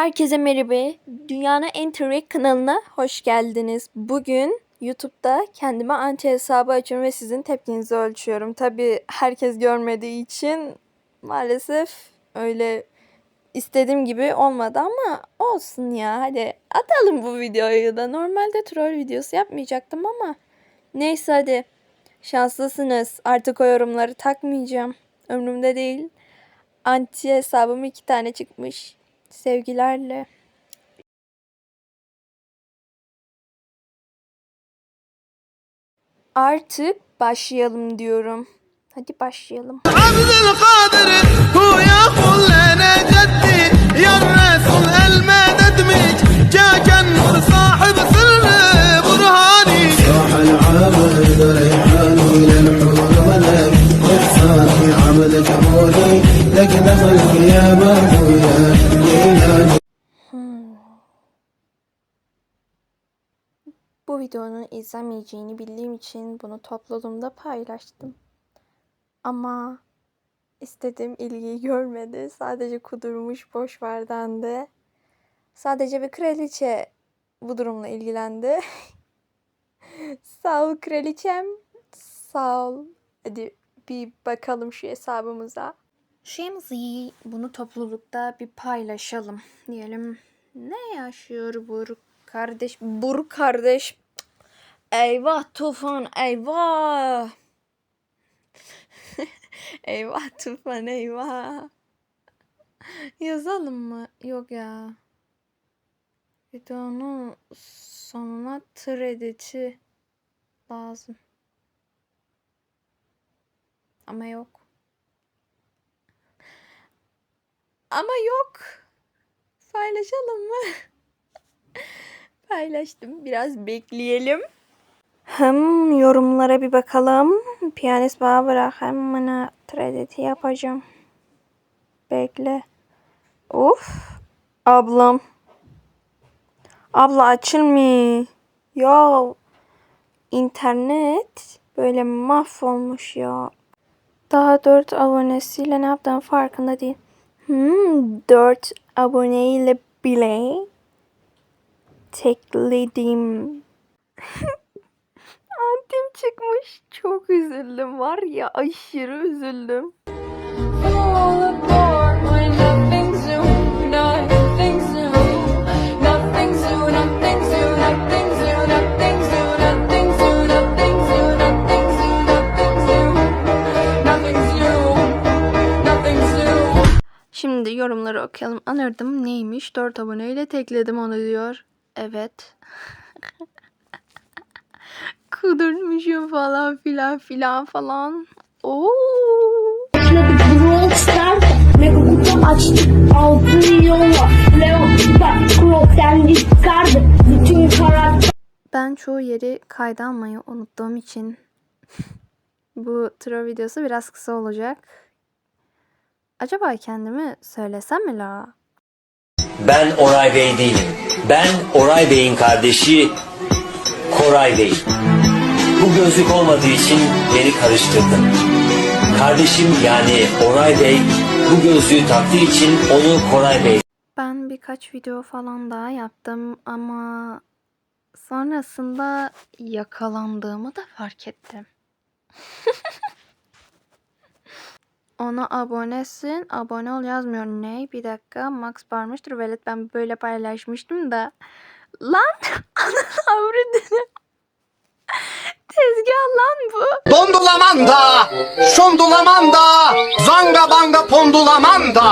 Herkese merhaba. Dünyanın en trek kanalına hoş geldiniz. Bugün YouTube'da kendime anti hesabı açıyorum ve sizin tepkinizi ölçüyorum. Tabi herkes görmediği için maalesef öyle istediğim gibi olmadı ama olsun ya. Hadi atalım bu videoyu da. Normalde troll videosu yapmayacaktım ama neyse hadi. Şanslısınız. Artık o yorumları takmayacağım. Ömrümde değil. Anti hesabım iki tane çıkmış. Sevgilerle. Artık başlayalım diyorum. Hadi başlayalım. Videonun izlenmeyeceğini bildiğim için bunu topladım paylaştım. Ama istediğim ilgiyi görmedi. Sadece kudurmuş boş ver dendi. Sadece bir kraliçe bu durumla ilgilendi. Sağ ol kraliçem. Sağ ol. Hadi bir bakalım şu hesabımıza. Şemzi bunu toplulukta bir paylaşalım. Diyelim ne yaşıyor Buruk kardeş? Buruk kardeş. Eyvah tufan eyvah. eyvah tufan eyvah. Yazalım mı? Yok ya. Videonun sonuna tır lazım. Ama yok. Ama yok. Paylaşalım mı? Paylaştım. Biraz bekleyelim. Hem yorumlara bir bakalım. Piyanist bana bırak. Hem bana trediti yapacağım. Bekle. Of. Ablam. Abla açılmıyor. Ya internet böyle mahvolmuş ya. Daha 4 abonesiyle ne yaptığım farkında değil. Hmm, 4 aboneyle bile tekledim. çıkmış. Çok üzüldüm var ya aşırı üzüldüm. Şimdi yorumları okuyalım. Anırdım neymiş? 4 aboneyle tekledim onu diyor. Evet. Kudurmuşum falan filan filan falan. Oo. Ben çoğu yeri kayda almayı unuttuğum için bu tro videosu biraz kısa olacak. Acaba kendimi söylesem mi la? Ben Oray Bey değilim. Ben Oray Bey'in kardeşi Koray Bey. Bu gözlük olmadığı için beni karıştırdın. Kardeşim yani Oray Bey bu gözlüğü taktığı için onu Koray Bey Ben birkaç video falan daha yaptım ama sonrasında yakalandığımı da fark ettim. Ona abonesin, abone ol yazmıyor. Ne? Bir dakika, Max varmıştır. Velet ben böyle paylaşmıştım da. Lan! Ananı avradını. Tezgah lan bu. Bondulamanda, şondulamanda, zanga banga pondulamanda.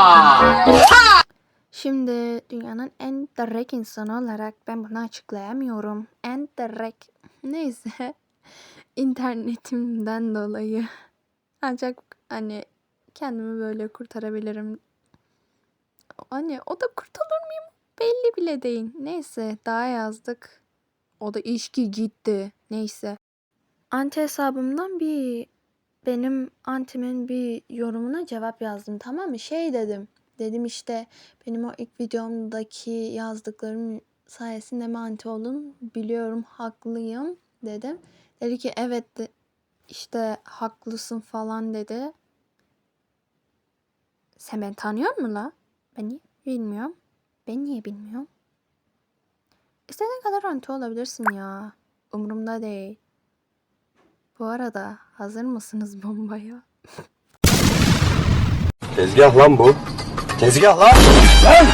Şimdi dünyanın en direkt insanı olarak ben bunu açıklayamıyorum. En direkt. Neyse. internetimden dolayı. Ancak hani kendimi böyle kurtarabilirim. Hani o da kurtarır mıyım? Belli bile değil. Neyse daha yazdık. O da işki gitti. Neyse. Anti hesabımdan bir benim antimin bir yorumuna cevap yazdım tamam mı? Şey dedim. Dedim işte benim o ilk videomdaki yazdıklarım sayesinde mi anti oldum biliyorum haklıyım dedim. Dedi ki evet de, işte haklısın falan dedi. Sen beni tanıyor musun la? Beni bilmiyorum. Ben niye bilmiyorum? İstediğin kadar anti olabilirsin ya. Umurumda değil. Bu arada hazır mısınız bombaya? Tezgah lan bu. Tezgah lan. Lan!